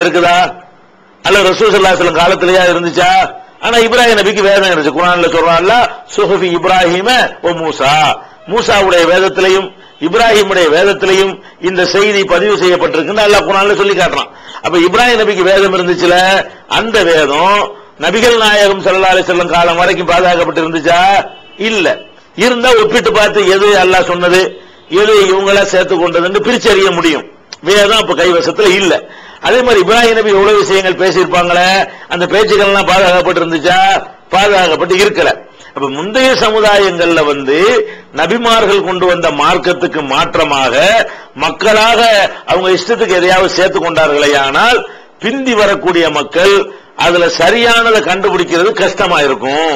இருக்குதா? அல்ல ரசூசல்லாசலம் காலத்திலேயா இருந்துச்சா? ஆனா இப்ராஹிம் நபிக்கு வேதம் இருந்துச்சு. குரான்ல சொல்றான்ல சுஹபி இப்ராஹிம ஓ மூசா. மூசாவுடைய வேதத்திலையும் இப்ராஹிமுடைய வேதத்திலையும் இந்த செய்தி பதிவு செய்யப்பட்டிருக்குன்னு அல்லாஹ் குரான்ல சொல்லி காட்டுறான். அப்ப இப்ராஹிம் நபிக்கு வேதம் இருந்துச்சுல? அந்த வேதம் நபிகள் நாயகம் சல்லா அலி செல்லம் காலம் வரைக்கும் பாதுகாக்கப்பட்டு இருந்துச்சா? இல்ல. இருந்தா ஒப்பிட்டு பார்த்து எது அல்லாஹ் சொன்னது? எது இவங்கள சேர்த்து கொண்டதுன்னு பிரிச்சறிய முடியும். வேதம் அப்ப கைவசத்துல இல்ல. அதே மாதிரி இப்ராஹிம் நபி எவ்வளவு விஷயங்கள் பேசியிருப்பாங்களே அந்த பேச்சுக்கள் எல்லாம் பாதுகாக்கப்பட்டு இருந்துச்சா பாதுகாக்கப்பட்டு இருக்கல. அப்ப முந்தைய சமுதாயங்கள்ல வந்து நபிமார்கள் கொண்டு வந்த மார்க்கத்துக்கு மாற்றமாக மக்களாக அவங்க இஷ்டத்துக்கு எதையாவது சேர்த்து கொண்டார்களே ஆனால் பிந்தி வரக்கூடிய மக்கள் அதுல சரியானதை கண்டுபிடிக்கிறது கஷ்டமா இருக்கும்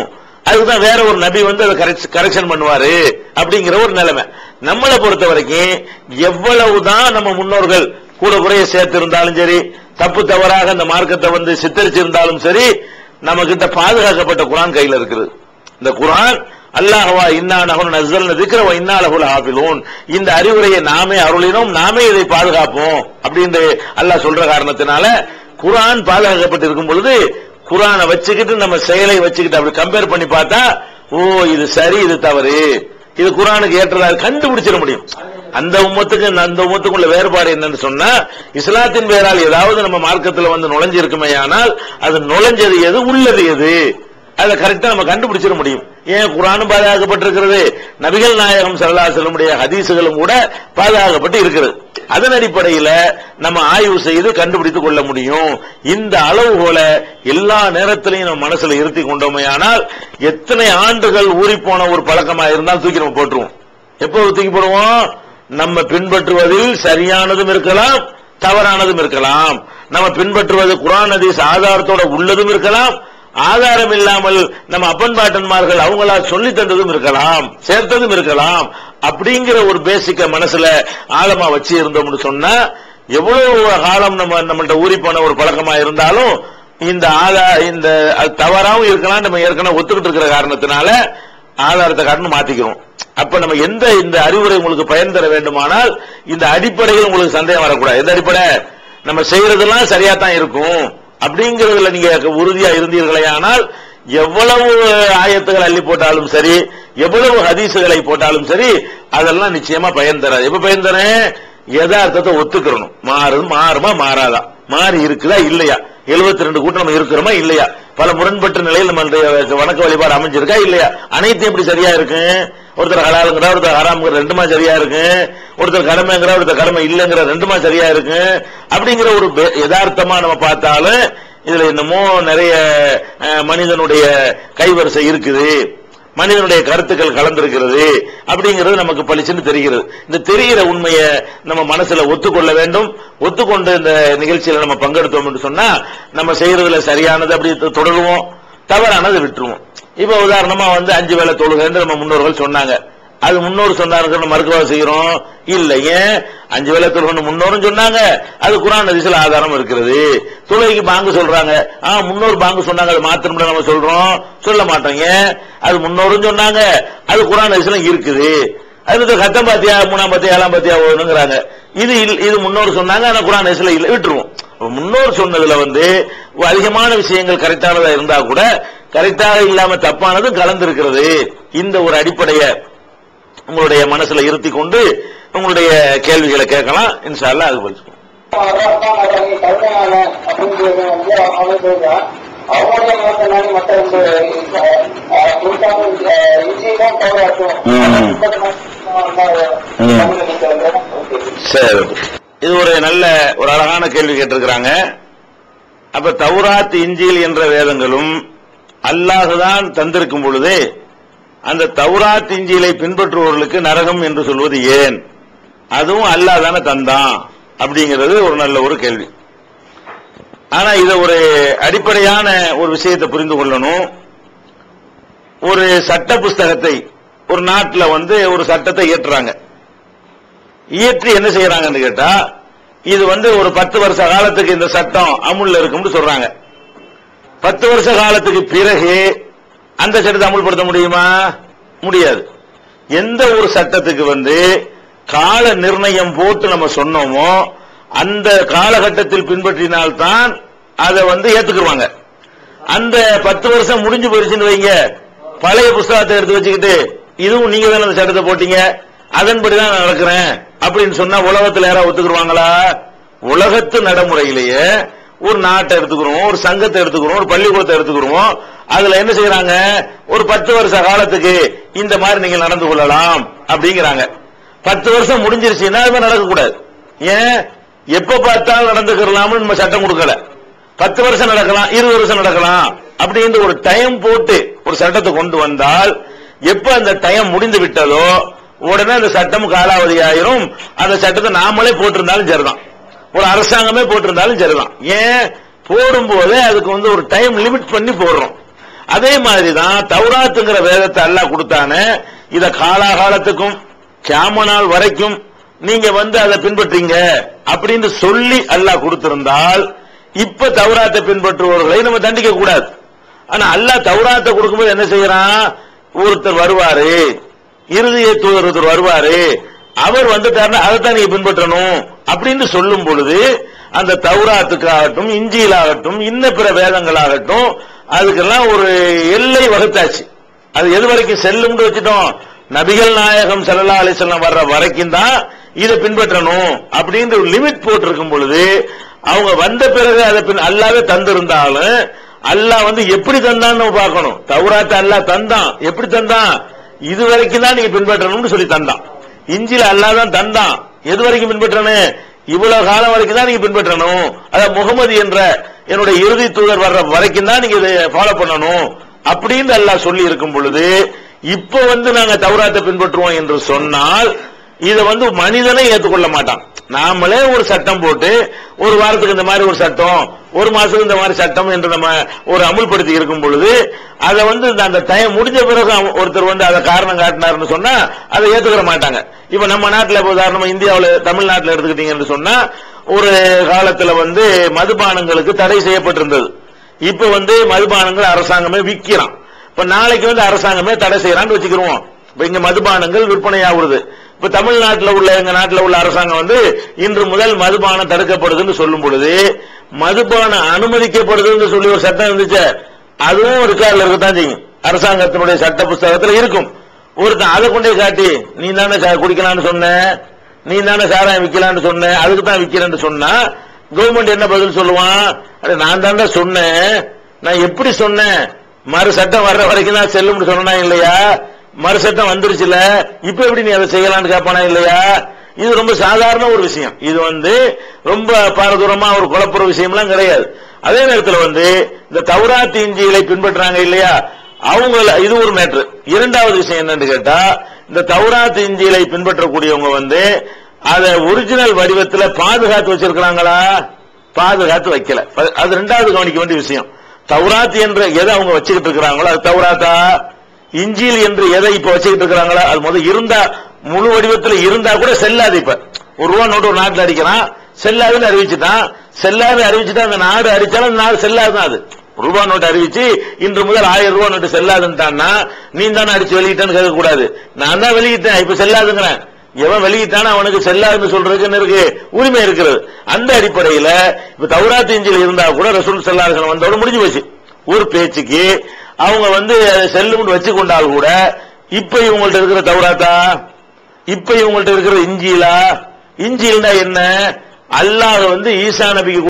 அதுதான் வேற ஒரு நபி வந்து அதை கரெக்ஷன் பண்ணுவாரு அப்படிங்கிற ஒரு நிலைமை. நம்மளை பொறுத்த வரைக்கும் எவ்வளவுதான் நம்ம முன்னோர்கள் கூட குறைய சேர்த்திருந்தாலும் சரி தப்பு தவறாக அந்த மார்க்கத்தை வந்து சித்தரிச்சிருந்தாலும் சரி நம்ம கிட்ட பாதுகாக்கப்பட்ட குரான் கையில் இருக்குது இந்த குரான் அல்லாஹவா இன்னா நகன் நஸ்ஸல் இந்த அறிவுரையை நாமே அருளினோம் நாமே இதை பாதுகாப்போம் அப்படின்னு அல்லாஹ் சொல்ற காரணத்தினால குரான் பாதுகாக்கப்பட்டிருக்கும் பொழுது குரானை வச்சுக்கிட்டு நம்ம செயலை வச்சுக்கிட்டு அப்படி கம்பேர் பண்ணி பார்த்தா ஓ இது சரி இது தவறு. இது குரானுக்கு ஏற்றதா? கண்டுபிடிச்சிட முடியும். அந்த உமத்துக்கு அந்த உமத்துக்குள்ள வேறுபாடு என்னன்னு சொன்னா இஸ்லாத்தின் பேரால் ஏதாவது நம்ம மார்க்கத்துல வந்து நுழைஞ்சிருக்குமே ஆனால் அது நுழைஞ்சது எது உள்ளது எது? அதை கரெக்டா நம்ம கண்டுபிடிச்சிட முடியும். ஏன் குரானும் பாதுகாக்கப்பட்டிருக்கிறது? நபிகள் நாயகம் சல்லா செல்லமுடைய ஹதீசுகளும் கூட பாதுகாக்கப்பட்டு இருக்கிறது. அதன் அடிப்படையில் நம்ம ஆய்வு செய்து கண்டுபிடித்துக் கொள்ள முடியும். இந்த அளவுகோல எல்லா நேரத்திலையும் நம்ம மனசுல இருத்தி கொண்டோமே ஆனால் எத்தனை ஆண்டுகள் ஊறி போன ஒரு பழக்கமா இருந்தால் தூக்கி நம்ம போட்டுருவோம். எப்போ தூக்கி போடுவோம்? நம்ம பின்பற்றுவதில் சரியானதும் இருக்கலாம் தவறானதும் இருக்கலாம். நம்ம பின்பற்றுவது குரான் ஹதீஸ் ஆதாரத்தோட உள்ளதும் இருக்கலாம் ஆதாரம் இல்லாமல் நம்ம அப்பன் பாட்டன்மார்கள் அவங்களா சொல்லி தந்ததும் இருக்கலாம் சேர்த்ததும் இருக்கலாம். அப்படிங்கிற ஒரு பேசிக்க மனசுல ஆழமா வச்சு இருந்தோம்னு சொன்னா எவ்வளவு காலம் நம்ம நம்மள்ட ஊறி போன ஒரு பழக்கமா இருந்தாலும் இந்த ஆதா இந்த அது தவறாவும் இருக்கலாம் நம்ம ஏற்கனவே ஒத்துக்கிட்டு இருக்கிற காரணத்தினால ஆதாரத்தை காட்டணும் மாத்திக்கிறோம். அப்ப நம்ம எந்த இந்த அறிவுரை உங்களுக்கு பயன் தர வேண்டுமானால் இந்த அடிப்படையில் உங்களுக்கு சந்தேகம் வரக்கூடாது. எந்த அடிப்படை? நம்ம செய்யறதெல்லாம் சரியா தான் இருக்கும். அப்படிங்கிறதுல நீங்க உறுதியா இருந்தீர்களே ஆனால் எவ்வளவு ஆயத்துகள் அள்ளி போட்டாலும் சரி எவ்வளவு ஹதீசுகளை போட்டாலும் சரி அதெல்லாம் நிச்சயமா பயன் தராது. எப்ப பயன் தரேன் யதார்த்தத்தை ஒத்துக்கிறணும். மாறும் மாறுமா மாறாதா? மாறி இருக்குதா இல்லையா? எழுபத்தி ரெண்டு கூட்டம் நம்ம இருக்கிறோமா இல்லையா? பல முரண்பட்ட நிலையில் நம்ம வணக்க வழிபாடு அமைஞ்சிருக்கா இல்லையா? அனைத்தும் எப்படி சரியா இருக்கு? ஒருத்தர் ஹலாலுங்கிற ஒருத்தர் ஹராம்ங்கிற ரெண்டுமா சரியா இருக்கு. ஒருத்தர் கடமைங்கிற ஒருத்தர் கடமை இல்லைங்கிற ரெண்டுமா சரியா இருக்கு. அப்படிங்கிற ஒரு யதார்த்தமா நம்ம பார்த்தாலும் இதுல என்னமோ நிறைய மனிதனுடைய கைவரிசை இருக்குது. மனிதனுடைய கருத்துக்கள் கலந்திருக்கிறது. அப்படிங்கிறது நமக்கு பளிச்சுன்னு தெரிகிறது. இந்த தெரிகிற உண்மையை நம்ம மனசுல ஒத்துக்கொள்ள வேண்டும். ஒத்துக்கொண்டு இந்த நிகழ்ச்சியில நம்ம பங்கெடுத்தோம் சொன்னா நம்ம செய்யறதுல சரியானது அப்படி தொடருவோம். தவறானது விட்டுருவோம். இப்ப உதாரணமா வந்து அஞ்சு வேலை தொழுகைன்னு நம்ம முன்னோர்கள் சொன்னாங்க. அது முன்னோர் சொன்னாங்க மறுக்கவா செய்யறோம்? இல்ல ஏன் அஞ்சு வேலை தொழுகணும் முன்னோரும் சொன்னாங்க. அது குரான் அதிசல ஆதாரம் இருக்கிறது. தொழுகைக்கு பாங்கு சொல்றாங்க. ஆ முன்னோர் பாங்கு சொன்னாங்க. அது மாத்திரம்ல நம்ம சொல்றோம். சொல்ல மாட்டோம் ஏன் அது முன்னோரும் சொன்னாங்க. அது குரான் அதிசலம் இருக்குது. அது கத்தம் பாத்தியா மூணாம் பாத்தியா ஏழாம் பாத்தியா ஓடுங்கிறாங்க இது இது முன்னோர் சொன்னாங்க. ஆனா குரான் அதிசல இல்லை விட்டுருவோம். முன்னோர் சொன்னதுல வந்து அதிகமான விஷயங்கள் கரெக்டானதா இருந்தா கூட கரெக்டாக இல்லாம தப்பானதும் கலந்திருக்கிறது. இந்த ஒரு அடிப்படைய உங்களுடைய மனசுல இருத்தி கொண்டு உங்களுடைய கேள்விகளை கேட்கலாம். இன்ஷால்ல அது பதில் சரி. இது ஒரு நல்ல ஒரு அழகான கேள்வி கேட்டிருக்கிறாங்க. அப்ப தௌராத் இஞ்சில் என்ற வேதங்களும் அல்லாஹுதான் தந்திருக்கும் பொழுது அந்த தௌரா திஞ்சியலை பின்பற்றுபவர்களுக்கு நரகம் என்று சொல்வது ஏன்? அதுவும் அல்லாஹ் தானே தந்தான் அப்படிங்கிறது ஒரு நல்ல ஒரு கேள்வி. ஆனா இதை ஒரு அடிப்படையான ஒரு விஷயத்தை புரிந்து கொள்ளணும். ஒரு சட்ட புஸ்தகத்தை ஒரு நாட்டில் வந்து ஒரு சட்டத்தை இயற்றுறாங்க. இயற்றி என்ன செய்யறாங்கன்னு கேட்டா இது வந்து ஒரு பத்து வருஷ காலத்துக்கு இந்த சட்டம் அமுல்ல இருக்கும்னு சொல்றாங்க. பத்து வருஷ காலத்துக்கு பிறகு அந்த சட்டத்தை அமல்படுத்த முடியுமா? முடியாது. எந்த ஒரு சட்டத்துக்கு வந்து கால நிர்ணயம் போட்டு நம்ம சொன்னோமோ அந்த காலகட்டத்தில் பின்பற்றினால்தான் அதை வந்து ஏத்துக்குருவாங்க. அந்த பத்து வருஷம் முடிஞ்சு போயிருச்சுன்னு வைங்க. பழைய புஸ்தகத்தை எடுத்து வச்சுக்கிட்டு இதுவும் நீங்க தானே அந்த சட்டத்தை போட்டீங்க அதன்படி நான் நடக்கிறேன் அப்படின்னு சொன்னா உலகத்தில் யாராவது ஒத்துக்குருவாங்களா? உலகத்து நடைமுறையிலேயே ஒரு நாட்டை எடுத்துக்கிறோம் ஒரு சங்கத்தை எடுத்துக்கிறோம் ஒரு பள்ளிக்கூடத்தை எடுத்துக்கிறோம் அதுல என்ன செய்யறாங்க ஒரு பத்து வருஷ காலத்துக்கு இந்த மாதிரி நீங்க நடந்து கொள்ளலாம் அப்படிங்கிறாங்க. பத்து வருஷம் முடிஞ்சிருச்சுன்னா அது மாதிரி நடக்கக்கூடாது. ஏன்? எப்ப பார்த்தாலும் நடந்துக்கலாம்னு நம்ம சட்டம் கொடுக்கல. பத்து வருஷம் நடக்கலாம் இருபது வருஷம் நடக்கலாம் அப்படின்னு ஒரு டைம் போட்டு ஒரு சட்டத்தை கொண்டு வந்தால் எப்ப அந்த டைம் முடிந்து விட்டதோ உடனே அந்த சட்டம் காலாவதி ஆயிரும் அந்த சட்டத்தை நாமளே போட்டிருந்தாலும் சரிதான். ஒரு அரசாங்கமே போட்டிருந்தாலும் சரிதான். ஏன்? போடும்போதே அதுக்கு வந்து ஒரு டைம் லிமிட் பண்ணி போடுறோம். அதே மாதிரி தான் தௌராத்துங்கிற வேதத்தை அல்லாஹ் கொடுத்தானே இத காலாகாலத்துக்கும் கேமனால் நாள் வரைக்கும் நீங்க வந்து அதை பின்பற்றீங்க அப்படின்னு சொல்லி அல்லாஹ் கொடுத்திருந்தால் இப்ப தௌராத்தை பின்பற்றுபவர்களை நம்ம தண்டிக்க கூடாது. ஆனா அல்லாஹ் தௌராத்தை கொடுக்கும்போது என்ன செய்யறான்? ஒருத்தர் வருவாரு இறுதியை தூதர் ஒருத்தர் வருவாரு அவர் வந்துட்டாருன்னா அதைத்தான் நீங்க பின்பற்றணும் அப்படின்னு சொல்லும் பொழுது அந்த தௌராத்துக்காகட்டும் இஞ்சியிலாகட்டும் இன்ன பிற வேதங்களாகட்டும் அதுக்கெல்லாம் ஒரு எல்லை வகுத்தாச்சு. அது எது வரைக்கும் செல்லும்னு வச்சுட்டோம். நபிகள் நாயகம் ஸல்லல்லாஹு அலிசல்லாம் வர்ற வரைக்கும் தான் இதை பின்பற்றணும் அப்படின்ற ஒரு லிமிட் போட்டிருக்கும் பொழுது அவங்க வந்த பிறகு அதை பின் அல்லாவே தந்திருந்தாலும் அல்லாஹ் வந்து எப்படி தந்தான்னு பார்க்கணும். தௌராத்தை அல்லாஹ் தந்தான். எப்படி தந்தான்? இது வரைக்கும் தான் நீங்க பின்பற்றணும்னு சொல்லி தந்தான். இஞ்சில அல்லாஹ் தான் தந்தான். எது வரைக்கும் பின்பற்றணும் இவ்வளவு காலம் வரைக்கும் தான் நீங்க பின்பற்றணும். அதாவது முகமது என்ற என்னுடைய இறுதி தூதர் வர்ற வரைக்கும் தான் நீங்க இதை ஃபாலோ பண்ணணும். அப்படின்னு அல்லாஹ் சொல்லி இருக்கும் பொழுது இப்ப வந்து நாங்க தௌராத்தை பின்பற்றுவோம் என்று சொன்னால் இதை வந்து மனிதனே ஏற்றுக்கொள்ள மாட்டான். நாமளே ஒரு சட்டம் போட்டு ஒரு வாரத்துக்கு இந்த மாதிரி ஒரு சட்டம் ஒரு மாசத்துக்கு இந்த மாதிரி சட்டம் என்று நம்ம ஒரு அமுல்படுத்தி இருக்கும் பொழுது அதை வந்து இந்த- அந்த டைம் முடிஞ்ச பிறகு ஒருத்தர் வந்து அதை காரணம் காட்டினாருன்னு சொன்னா அதை ஏத்துக்கிற மாட்டாங்க. இப்ப நம்ம நாட்டில் இப்ப உதாரணமா இந்தியாவில் தமிழ்நாட்டில் எடுத்துக்கிட்டீங்கன்னு சொன்னா ஒரு காலத்துல வந்து மதுபானங்களுக்கு தடை செய்யப்பட்டிருந்தது. இப்ப வந்து மதுபானங்கள் அரசாங்கமே விற்கிறான் இப்ப நாளைக்கு வந்து அரசாங்கமே தடை செய்யறான்னு வச்சுக்கிறோம் இப்ப இங்க மதுபானங்கள் விற்பனை ஆகுறது இப்ப தமிழ்நாட்டில் உள்ள எங்க நாட்டில் உள்ள அரசாங்கம் வந்து இன்று முதல் மதுபானம் தடுக்கப்படுதுன்னு சொல்லும் பொழுது மதுபானம் அனுமதிக்கப்படுதுன்னு சொல்லி ஒரு சட்டம் இருந்துச்சு. அதுவும் ரெக்கார்ட்ல இருக்கத்தான் செய்யும். அரசாங்கத்தினுடைய சட்ட புஸ்தகத்தில் இருக்கும். ஒருத்தன் அதை கொண்டே காட்டி நீ தானே குடிக்கலாம்னு சொன்ன? நீ தானே சாராயம் விற்கலாம்னு சொன்ன? அதுக்கு தான் விற்கிறேன்னு சொன்னா கவர்மெண்ட் என்ன பதில் சொல்லுவான்? அட நான் தாண்டா சொன்னேன். நான் எப்படி சொன்னேன்? மறு சட்டம் வர்ற வரைக்கும் தான் செல்லும்னு சொன்னா இல்லையா? மறுசட்டம் வந்துருச்சுல இப்ப எப்படி நீ அதை செய்யலாம்னு கேட்பானா இல்லையா? இது ரொம்ப சாதாரண ஒரு விஷயம். இது வந்து ரொம்ப பாரதூரமா ஒரு குழப்புற விஷயம்லாம் கிடையாது. அதே நேரத்தில் வந்து இந்த தௌராத் இஞ்சிகளை பின்பற்றாங்க இல்லையா? அவங்க இது ஒரு மேட்ரு. இரண்டாவது விஷயம் என்னன்னு கேட்டா இந்த தௌராத் இஞ்சிகளை பின்பற்றக்கூடியவங்க வந்து அதை ஒரிஜினல் வடிவத்தில் பாதுகாத்து வச்சிருக்கிறாங்களா? பாதுகாத்து வைக்கல. அது- அது ரெண்டாவது கவனிக்க வேண்டிய விஷயம். தௌராத் என்ற எதை அவங்க வச்சுக்கிட்டு இருக்கிறாங்களோ அது தௌராத்தா? இஞ்சில் என்று எதை இப்ப வச்சுக்கிட்டு இருக்கிறாங்களோ அது முதல் இருந்தா முழு வடிவத்தில் இருந்தா கூட செல்லாது இப்ப. ஒரு ரூபா நோட்டு ஒரு நாட்டில் அடிக்கிறான் செல்லாதுன்னு அறிவிச்சுட்டான் செல்லாது அறிவிச்சுட்டா அந்த நாடு அடிச்சாலும் அந்த நாடு செல்லாதுதான் அது. ரூபா நோட்டு அறிவிச்சு இன்று முதல் ஆயிரம் ரூபா நோட்டு செல்லாதுன்ட்டான்னா நீ தானே அடிச்சு வெளியிட்டேன்னு கேட்க கூடாது நான் தான் வெளியிட்டேன் இப்ப செல்லாதுங்கிறேன். எவன் வெளியிட்டானோ அவனுக்கு செல்லாதுன்னு சொல்றதுக்கு இருக்கு? உரிமை இருக்கிறது. அந்த அடிப்படையில இப்ப தௌராத் இஞ்சில் இருந்தா கூட ரசூல் செல்லாசனம் வந்தோட முடிஞ்சு போச்சு. ஒரு பேச்சுக்கு அவங்க வந்து அதை செல்லும்னு வச்சு கூட இப்ப இவங்கள்ட்ட இருக்கிற தௌராத்தா? இப்ப இவங்கள்ட்ட இருக்கிற இஞ்சியிலா இஞ்சியில்னா என்ன? அல்லாஹ் வந்து ஈசா நபிக்கு